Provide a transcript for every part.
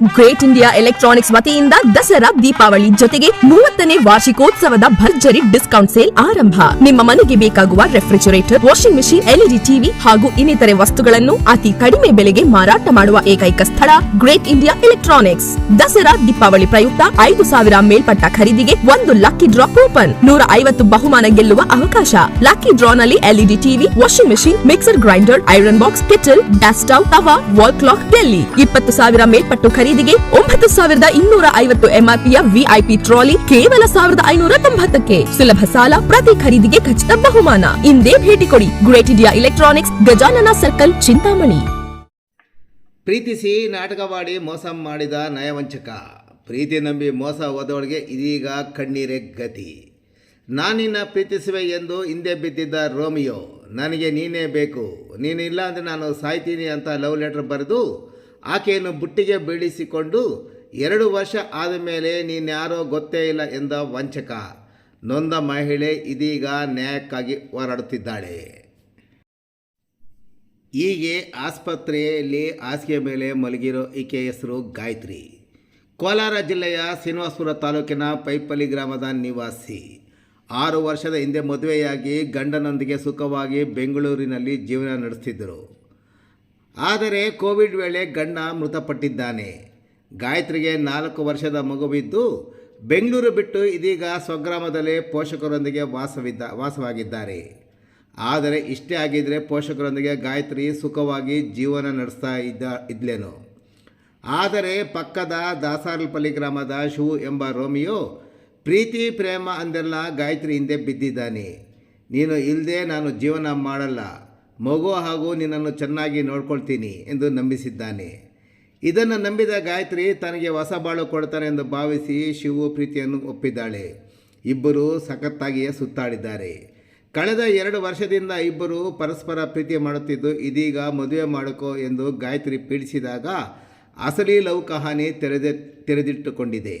Great India electronics ವತಿಯಿಂದ ದಸರಾ ದೀಪಾವಳಿ ಜೊತೆಗೆ ಮೂವತ್ತನೇ ವಾರ್ಷಿಕೋತ್ಸವದ ಭರ್ಜರಿ ಡಿಸ್ಕೌಂಟ್ ಸೇಲ್ ಆರಂಭ. ನಿಮ್ಮ ಮನೆಗೆ ಬೇಕಾಗುವ refrigerator, washing machine, LED TV ಹಾಗೂ ಇನ್ನಿತರೆ ವಸ್ತುಗಳನ್ನು ಅತಿ ಕಡಿಮೆ ಬೆಲೆಗೆ ಮಾರಾಟ ಮಾಡುವ ಏಕೈಕ ಸ್ಥಳ great India electronics. Dasara Deepavali ಪ್ರಯುಕ್ತ ಐದು ಸಾವಿರ ಮೇಲ್ಪಟ್ಟ ಖರೀದಿಗೆ ಒಂದು ಲಕ್ಕಿ ಡ್ರಾ ಓಪನ್. ನೂರ ಐವತ್ತು ಬಹುಮಾನ ಗೆಲ್ಲುವ ಅವಕಾಶ. Lucky ಡ್ರಾನಲ್ಲಿ LED TV, washing machine, mixer, grinder, iron box, kettle gas stove, ತವಾ, ವಾಲ್ ಕ್ಲಾಕ್ ಡೆಲ್ಲಿ ಇಪ್ಪತ್ತು ಸಾವಿರ ಮೇಲ್ಪಟ್ಟು ಖರೀದಿಗೆ ಒಂಬತ್ತು ಸಾವಿರದ ಇನ್ನೂರ ಐವತ್ತು ಎಂಆರ್ಪಿಯ ವಿಐಪಿ ಟ್ರಾಲಿ ಕೇವಲ ಸಾವಿರದ ಐನೂರ ತೊಂಬತ್ತಕ್ಕೆ. ಸುಲಭ ಸಾಲ ಪ್ರತಿ ಖರೀದಿಗೆ ಖಚಿತ ಬಹುಮಾನ. ಇಂದೇ ಭೇಟಿ ಕೊಡಿ. Great India electronics, Gajanana circle, Chintamani. ಪ್ರೀತಿಸಿ ನಾಟಕವಾಡಿ ಮೋಸ ಮಾಡಿದ ನಯವಂಚಕ. ಪ್ರೀತಿ ನಂಬಿ ಮೋಸ ಹೋದವಳಿಗೆ ಇದೀಗ ಕಣ್ಣೀರೆ ಗತಿ. ನಾನಿನ್ನ ಪ್ರೀತಿಸುವೆ ಎಂದು ಹಿಂದೆ ಬಿದ್ದಿದ್ದ ರೋಮಿಯೋ, ನನಗೆ ನೀನೇ ಬೇಕು. ನೀನಿಲ್ಲ ಅಂದರೆ ನಾನು ಸಾಯ್ತೀನಿ ಅಂತ ಲವ್ ಲೆಟರ್ ಬರೆದು ಆಕೆಯನ್ನು ಬುಟ್ಟಿಗೆ ಬೀಳಿಸಿಕೊಂಡು ಎರಡು ವರ್ಷ ಆದ ಮೇಲೆ ನೀನ್ಯಾರೋ ಗೊತ್ತೇ ಇಲ್ಲ ಎಂದ ವಂಚಕ. ನೊಂದ ಮಹಿಳೆ ಇದೀಗ ನ್ಯಾಯಕ್ಕಾಗಿ ಹೋರಾಡುತ್ತಿದ್ದಾಳೆ. ಹೀಗೆ ಆಸ್ಪತ್ರೆಯಲ್ಲಿ ಹಾಸಿಗೆ ಮೇಲೆ ಮಲಗಿರೋ ಈಕೆ ಹೆಸರು ಗಾಯತ್ರಿ. ಕೋಲಾರ ಜಿಲ್ಲೆಯ ಶ್ರೀನಿವಾಸಪುರ ತಾಲೂಕಿನ ಪೈಪಲ್ಲಿ ಗ್ರಾಮದ ನಿವಾಸಿ. ಆರು ವರ್ಷದ ಹಿಂದೆ ಮದುವೆಯಾಗಿ ಗಂಡನೊಂದಿಗೆ ಸುಖವಾಗಿ ಬೆಂಗಳೂರಿನಲ್ಲಿ ಜೀವನ ನಡೆಸ್ತಿದ್ದರು. ಆದರೆ ಕೋವಿಡ್ ವೇಳೆ ಗಂಡ ಮೃತಪಟ್ಟಿದ್ದಾನೆ. ಗಾಯತ್ರಿಗೆ ನಾಲ್ಕು ವರ್ಷದ ಮಗುವಿದ್ದು ಬೆಂಗಳೂರು ಬಿಟ್ಟು ಇದೀಗ ಸ್ವಗ್ರಾಮದಲ್ಲೇ ಪೋಷಕರೊಂದಿಗೆ ವಾಸವಿದ್ದ, ವಾಸವಾಗಿದ್ದಾರೆ. ಆದರೆ ಇಷ್ಟೇ ಆಗಿದ್ದರೆ ಪೋಷಕರೊಂದಿಗೆ ಗಾಯತ್ರಿ ಸುಖವಾಗಿ ಜೀವನ ನಡೆಸ್ತಾ ಇದ್ದ, ಇದ್ಲೇನು. ಆದರೆ ಪಕ್ಕದ ದಾಸಾರಲ್ಪಲ್ಲಿ ಗ್ರಾಮದ ಶಿವು ಎಂಬ ರೋಮಿಯೋ, ಪ್ರೀತಿ, ಪ್ರೇಮ ಅಂದೆಲ್ಲ ಗಾಯತ್ರಿ ಹಿಂದೆ ಬಿದ್ದಿದ್ದಾನೆ. ನೀನು ಇಲ್ಲದೆ ನಾನು ಜೀವನ ಮಾಡಲ್ಲ. ಮಗು ಹಾಗೂ ನಿನ್ನನ್ನು ಚೆನ್ನಾಗಿ ನೋಡ್ಕೊಳ್ತೀನಿ ಎಂದು ನಂಬಿಸಿದ್ದಾನೆ. ಇದನ್ನು ನಂಬಿದ ಗಾಯತ್ರಿ ತನಗೆ ಹೊಸ ಬಾಳು ಕೊಡ್ತಾನೆ ಎಂದು ಭಾವಿಸಿ ಶಿವು ಪ್ರೀತಿಯನ್ನು ಒಪ್ಪಿದ್ದಾಳೆ. ಇಬ್ಬರು ಸಖತ್ತಾಗಿಯೇ ಸುತ್ತಾಡಿದ್ದಾರೆ. ಕಳೆದ ಎರಡು ವರ್ಷದಿಂದ ಇಬ್ಬರು ಪರಸ್ಪರ ಪ್ರೀತಿ ಮಾಡುತ್ತಿದ್ದು, ಇದೀಗ ಮದುವೆ ಮಾಡಿಕೋ ಎಂದು ಗಾಯತ್ರಿ ಪೀಡಿಸಿದಾಗ ಅಸಲಿ ಲವ್ ಕಹಾನಿ ತೆರೆದೆ, ತೆರೆದಿಟ್ಟುಕೊಂಡಿದೆ.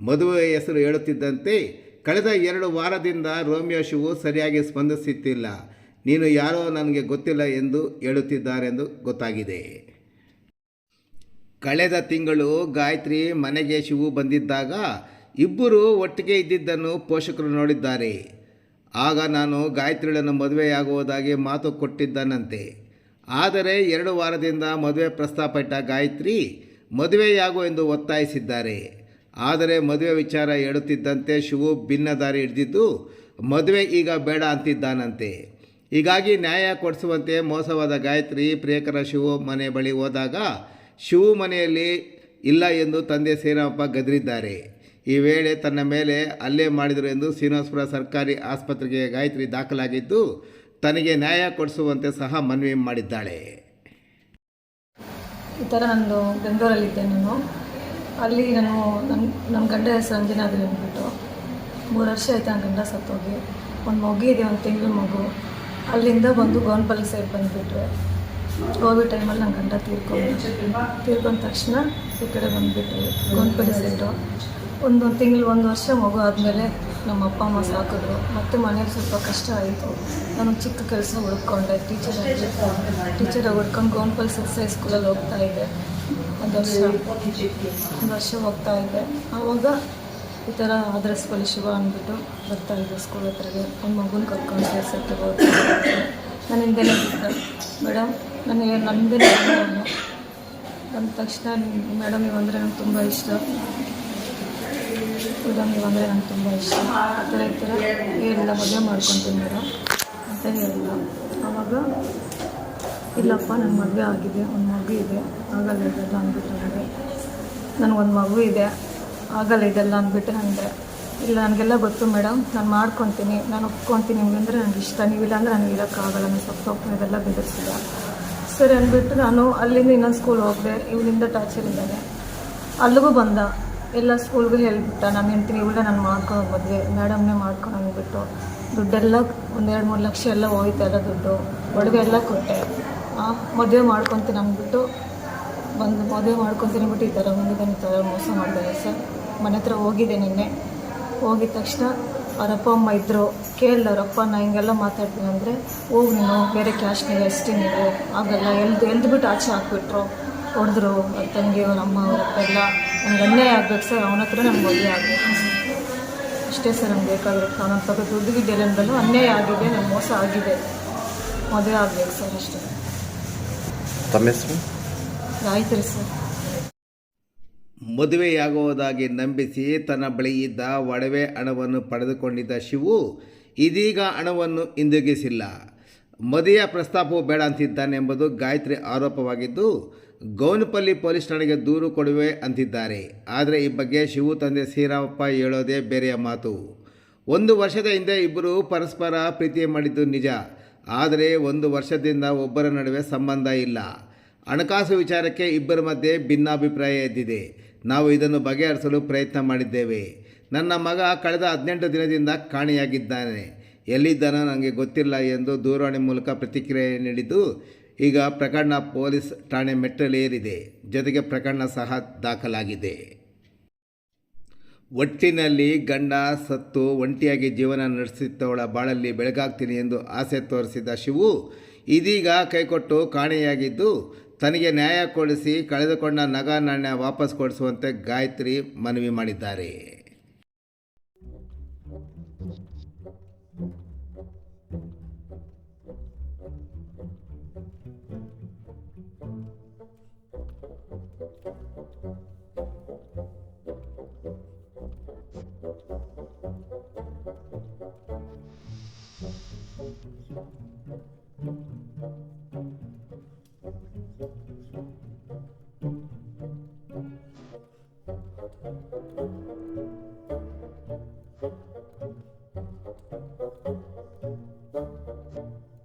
ಮದುವೆ ಹೆಸರು ಹೇಳುತ್ತಿದ್ದಂತೆ, ಕಳೆದ ಎರಡು ವಾರದಿಂದ ರೋಮಿಯೋ ಶಿವು ಸರಿಯಾಗಿ ಸ್ಪಂದಿಸುತ್ತಿಲ್ಲ. ನೀನು ಯಾರೋ ನನಗೆ ಗೊತ್ತಿಲ್ಲ ಎಂದು ಹೇಳುತ್ತಿದ್ದಾರೆಂದು ಗೊತ್ತಾಗಿದೆ. ಕಳೆದ ತಿಂಗಳು ಗಾಯತ್ರಿ ಮನೆಗೆ ಶಿವು ಬಂದಿದ್ದಾಗ ಇಬ್ಬರು ಒಟ್ಟಿಗೆ ಇದ್ದಿದ್ದನ್ನು ಪೋಷಕರು ನೋಡಿದ್ದಾರೆ. ಆಗ ನಾನು ಗಾಯತ್ರಿಗಳನ್ನು ಮದುವೆಯಾಗುವುದಾಗಿ ಮಾತು ಕೊಟ್ಟಿದ್ದಾನಂತೆ. ಆದರೆ ಎರಡು ವಾರದಿಂದ ಮದುವೆ ಪ್ರಸ್ತಾಪ ಇಟ್ಟ ಗಾಯತ್ರಿ ಮದುವೆಯಾಗು ಎಂದು ಒತ್ತಾಯಿಸಿದ್ದಾರೆ. ಆದರೆ ಮದುವೆ ವಿಚಾರ ಹೇಳುತ್ತಿದ್ದಂತೆ ಶಿವು ಭಿನ್ನ ದಾರಿ ಹಿಡಿದಿದ್ದು, ಮದುವೆ ಈಗ ಬೇಡ ಅಂತಿದ್ದಾನಂತೆ. ಹೀಗಾಗಿ ನ್ಯಾಯ ಕೊಡಿಸುವಂತೆ ಮೋಸವಾದ ಗಾಯತ್ರಿ ಪ್ರಿಯಕರ ಶಿವು ಮನೆ ಬಳಿ ಹೋದಾಗ ಶಿವು ಮನೆಯಲ್ಲಿ ಇಲ್ಲ ಎಂದು ತಂದೆ ಸೀನಪ್ಪ ಗದರಿದ್ದಾರೆ. ಈ ವೇಳೆ ತನ್ನ ಮೇಲೆ ಹಲ್ಲೆ ಮಾಡಿದರು ಎಂದು ಶ್ರೀನಿವಾಸಪುರ ಸರ್ಕಾರಿ ಆಸ್ಪತ್ರೆಗೆ ಗಾಯತ್ರಿ ದಾಖಲಾಗಿದ್ದು, ತನಗೆ ನ್ಯಾಯ ಕೊಡಿಸುವಂತೆ ಸಹ ಮನವಿ ಮಾಡಿದ್ದಾಳೆ. ಈ ಥರ ನಾನು ಬೆಂಗಳೂರಲ್ಲಿದ್ದೆ ನಾನು. ಅಲ್ಲಿ ನಾನು ನನ್ನ ನಮ್ಮ ಗಂಡ ಹೆಸರು ಅಂಜನಾದ್ರಿ ಅಂದ್ಬಿಟ್ಟು ಮೂರು ವರ್ಷ ಆಯಿತು ನನ್ನ ಗಂಡ ಸತ್ತೋಗಿ. ಒಂದು ಮಗು ಇದೆ, ಒಂದು ತಿಂಗಳ ಮಗು. ಅಲ್ಲಿಂದ ಬಂದು ಗೋನ್ಪಲ್ಲಿ ಸೈಡ್ ಬಂದುಬಿಟ್ರೆ. ಕೋವಿಡ್ ಟೈಮಲ್ಲಿ ನನ್ನ ಗಂಡ ತೀರ್ಕೊಂಡು ತೀರ್ಕೊಂಡ ತಕ್ಷಣ ಈ ಕಡೆ ಬಂದುಬಿಟ್ರೆ ಗೋನ್ಪಲ್ಲಿ ಸೈಡು ಒಂದೊಂದು ತಿಂಗಳು, ಒಂದು ವರ್ಷ ಮಗು ಆದಮೇಲೆ ನಮ್ಮ ಅಪ್ಪ, ಅಮ್ಮ ಸಾಕಿದ್ರು. ಮತ್ತು ಮನೇಲಿ ಸ್ವಲ್ಪ ಕಷ್ಟ ಆಯಿತು. ನಾನು ಚಿಕ್ಕ ಕೆಲಸ ಹುಡ್ಕೊಂಡೆ. ಟೀಚರ್ ಟೀಚರ್ ಹುಡ್ಕೊಂಡು ಗೋನ್ಪಲ್ಲಿ ಸಿಕ್ಸ್ ಸ್ಕೂಲಲ್ಲಿ ಹೋಗ್ತಾ ಇದ್ದೆ. ಒಂದು ವರ್ಷ. ಒಂದು ವರ್ಷ ಹೋಗ್ತಾ ಇದ್ದೆ. ಆವಾಗ ಈ ಥರ ಆದರ್ಸ್ಪಲ್ಲಿ ಶಿವ ಅಂದ್ಬಿಟ್ಟು ಬರ್ತಾ ಇದ್ದೆ ಸ್ಕೂಲ್ ಹತ್ರಗೆ. ಒಂದು ಮಗುನ ಕರ್ಕೊಂಡು ಸೇರ್ಸಕ್ಕೆ ಹೋಗ್ತಾ ನನ್ನ ಹಿಂದೆನೇ ಬಿದ್ದೆ ಮೇಡಮ್ ನನಗೆ ನನ್ನದೇ ಬಂದ ತಕ್ಷಣ ಮೇಡಮ್ ಇವಂದರೆ ನಂಗೆ ತುಂಬ ಇಷ್ಟ. ಮೇಡಮ್ ಇವಂದರೆ ನಂಗೆ ತುಂಬ ಇಷ್ಟ. ಆ ಥರ ಈ ಥರ ಏನಿಲ್ಲ, ಮದುವೆ ಮಾಡ್ಕೊತೀನಿ ಮೇಡಮ್ ಅಂತ ಹೇಳಿಲ್ಲ ಆವಾಗ ಇಲ್ಲಪ್ಪ ನನ್ನ ಮದುವೆ ಆಗಿದೆ. ಒಂದು ಮಗು ಇದೆ. ಆಗಲ್ಲ ಅಂದ್ಬಿಟ್ಟು ನನಗೆ ನನಗೊಂದು ಮಗು ಇದೆ. ಆಗಲ್ಲ ಇದೆಲ್ಲ ಅಂದ್ಬಿಟ್ಟು ಅಂದರೆ, ಇಲ್ಲ, ನನಗೆಲ್ಲ ಗೊತ್ತು ಮೇಡಮ್, ನಾನು ಮಾಡ್ಕೊತೀನಿ, ನಾನು ಒಪ್ಕೊತೀನಿ ಅಂದರೆ ನನಗೆ ಇಷ್ಟ, ನೀವಿಲ್ಲ ಅಂದರೆ ನನಗೆ ಇರೋಕ್ಕಾಗಲ್ಲ, ನಾನು ಸತ್ತು ಹೋಗ್ತೀನಿ ಇದೆಲ್ಲ ಬೆದರಿಸಿದ ಸರಿ ಅಂದ್ಬಿಟ್ಟು ನಾನು ಅಲ್ಲಿಂದ ಇನ್ನೊಂದು ಸ್ಕೂಲ್ ಹೋಗಿದೆ ಇವನಿಂದ ಟಾರ್ಚರ್ ಇದ್ದಾನೆ. ಅಲ್ಲಿಗೂ ಬಂದ, ಎಲ್ಲ ಸ್ಕೂಲ್ಗೂ ಹೇಳಿಬಿಟ್ಟ, ನಾನು ಹೇಳ್ತೀನಿ ಇವಳ ನಾನು ಮಾಡ್ಕೊಂಡು ಮದುವೆ ಮೇಡಮ್ನೇ ಮಾಡ್ಕೊಂಡು ಅಂದ್ಬಿಟ್ಟು. ದುಡ್ಡೆಲ್ಲ ಒಂದೆರಡು ಮೂರು ಲಕ್ಷ ಎಲ್ಲ ಹೋಯ್ತು ಎಲ್ಲ ದುಡ್ಡು, ಒಡವೆ ಎಲ್ಲ ಕೊಟ್ಟೆ. ಮದುವೆ ಮಾಡ್ಕೊತೀನಿ ಅಂದ್ಬಿಟ್ಟು ಬಂದು ಮದುವೆ ಮಾಡ್ಕೊತೀನಿ ಬಿಟ್ಟು ಈ ಥರ ಬಂದಿದ್ದಾನೆ ಈ ಥರ ಮೋಸ ಮಾಡಿದ್ದಾರೆ ಸರ್. ಮನೆ ಹತ್ರ ಹೋಗಿದ್ದೆ ನಿನ್ನೆ. ಹೋಗಿದ ತಕ್ಷಣ ಅವ್ರ ಅಪ್ಪ, ಅಮ್ಮ ಇದ್ದರು ಕೇಳಿದೆ ಅವರಪ್ಪ ನಾ ಹಿಂಗೆಲ್ಲ ಮಾತಾಡ್ತೀನಿ ಅಂದರೆ, ಹೋಗಿ ನೀನು, ಬೇರೆ ಕ್ಯಾಶ್ ನೀವು ಎಷ್ಟು ನೀವು ಆಗಲ್ಲ ಎಲ್ದು ಎಲ್ದು ಬಿಟ್ಟು ಆಚೆ ಹಾಕ್ಬಿಟ್ರು. ಹೊಡೆದ್ರು. ಅವ್ರ ತಂಗಿ, ಅವ್ರ ಅಮ್ಮ ಎಲ್ಲ. ನಂಗೆ ಅನ್ಯಾಯ ಆಗ್ಬೇಕು ಸರ್. ಅವನ ಹತ್ರ ನಮ್ಗೆ ಮದುವೆ ಆಗಬೇಕು. ಅಷ್ಟೇ ಸರ್ ನಮ್ಗೆ ಬೇಕಾದ್ರೆ. ಅವನ ಸ್ವಲ್ಪ ದುಡ್ಡು ಎಲ್ಲಂದಲ್ಲೂ ಅನ್ಯಾಯ ಆಗಿದೆ. ನಮ್ಮ ಮೋಸ ಆಗಿದೆ. ಮದುವೆ ಆಗ್ಬೇಕು ಸರ್ ಅಷ್ಟೇ. ತಮ್ಮ ಹೆಸರು? ಮದುವೆಯಾಗುವುದಾಗಿ ನಂಬಿಸಿ ತನ್ನ ಬಳಿ ಇದ್ದ ಒಡವೆ ಹಣವನ್ನು ಪಡೆದುಕೊಂಡಿದ್ದ ಶಿವು, ಇದೀಗ ಹಣವನ್ನು ಹಿಂದಿರುಗಿಸಿಲ್ಲ. ಮದುವೆಯ ಪ್ರಸ್ತಾಪವು ಬೇಡ ಅಂತಿದ್ದಾನೆಂಬುದು ಗಾಯತ್ರಿ ಆರೋಪವಾಗಿದ್ದು, ಗೌನಪಲ್ಲಿ ಪೊಲೀಸ್ ಠಾಣೆಗೆ ದೂರು ಕೊಡುವೆ ಅಂತಿದ್ದಾರೆ. ಆದರೆ ಈ ಬಗ್ಗೆ ಶಿವು ತಂದೆ ಶ್ರೀರಾಮಪ್ಪ ಹೇಳೋದೇ ಬೇರೆಯ ಮಾತು. ಒಂದು ವರ್ಷದ ಹಿಂದೆ ಇಬ್ಬರು ಪರಸ್ಪರ ಪ್ರೀತಿ ಮಾಡಿದ್ದು ನಿಜ. ಆದರೆ ಒಂದು ವರ್ಷದಿಂದ ಒಬ್ಬರ ನಡುವೆ ಸಂಬಂಧ ಇಲ್ಲ. ಹಣಕಾಸು ವಿಚಾರಕ್ಕೆ ಇಬ್ಬರ ಮಧ್ಯೆ ಭಿನ್ನಾಭಿಪ್ರಾಯ ಎದ್ದಿದೆ. ನಾವು ಇದನ್ನು ಬಗೆಹರಿಸಲು ಪ್ರಯತ್ನ ಮಾಡಿದ್ದೇವೆ. ನನ್ನ ಮಗ ಕಳೆದ ಹದಿನೆಂಟು ದಿನದಿಂದ ಕಾಣೆಯಾಗಿದ್ದಾನೆ. ಎಲ್ಲಿದ್ದಾನೋ ನನಗೆ ಗೊತ್ತಿಲ್ಲ ಎಂದು ದೂರವಾಣಿ ಮೂಲಕ ಪ್ರತಿಕ್ರಿಯೆ ನೀಡಿದ್ದು, ಈಗ ಪ್ರಕರಣ ಪೊಲೀಸ್ ಠಾಣೆ ಮೆಟ್ಟಲೇರಿದೆ. ಜೊತೆಗೆ ಪ್ರಕರಣ ಸಹ ದಾಖಲಾಗಿದೆ. ಒಟ್ಟಿನಲ್ಲಿ ಗಂಡ, ಸತ್ತು, ಒಂಟಿಯಾಗಿ ಜೀವನ ನಡೆಸುತ್ತವಳ ಬಾಳಲ್ಲಿ ಬೆಳಗಾಗ್ತೀನಿ ಎಂದು ಆಸೆ ತೋರಿಸಿದ ಶಿವು, ಇದೀಗ ಕೈಕೊಟ್ಟು ಕಾಣೆಯಾಗಿದ್ದು ತನಗೆ ನ್ಯಾಯ ಕೊಡಿಸಿ ಕಳೆದುಕೊಂಡ ನಗ ನಾಣ್ಯ ವಾಪಸ್ ಕೊಡಿಸುವಂತೆ ಗಾಯತ್ರಿ ಮನವಿ ಮಾಡಿದ್ದಾರೆ.